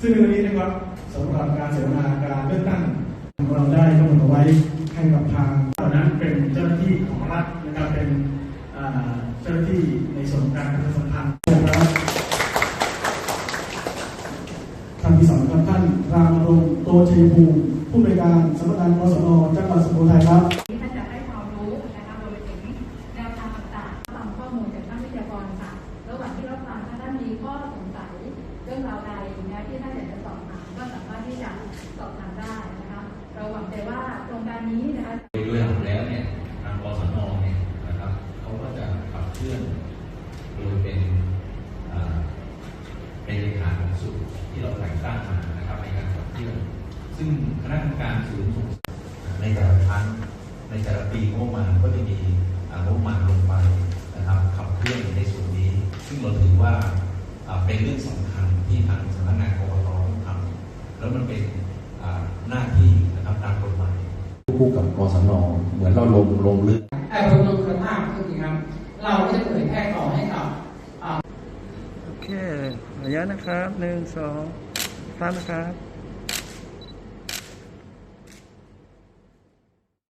ซึ่งในวันนี้นะครับสำหรับการเสวนาการเลือกตั้งของเราได้กำหนดเอาไว้ให้กับทางเหล่านั้นเป็นเจ้าหน้าที่ของรัฐนะครับเป็นเจ้าหน้าที่ในส่วนของการประชาสัมพันธ์นะครับท่านที่สองครับท่านรามรงโตชัยภูมิผู้บริการสำนักงานกสนจังหวัดสุโขทัยครับท่านจะให้ความรู้นะคะรวมไปถึงแนวทางต่างๆฟังข้อมูลจากท่านวิทยากรค่ะ ระหว่างที่รับฟังถ้าท่านมีข้อสงสัยเรื่องราวใด รงการนี้นะคะโดยหลักแล้วเนี่ยทางกสนเนี่ยนะครับเขาก็จะขับเคลื่อนโดยเป็นเป็นเลขาของสูตรที่เราแต่งตั้งมานะครับในการขับเคลื่อนซึ่งคณะกรรมการศูนย์ส่งเสริมในแต่ละครั้งในแต่ละปีงบประมาณก็จะมี คู่กับกสนเหมือนเราลงลงลึกแต่บรมคุณภาพก็คือครับ เราก็จะเผยแพร่ต่อให้กับโอเคระยะนะครับหนึ่งสองพร้อมนะครับ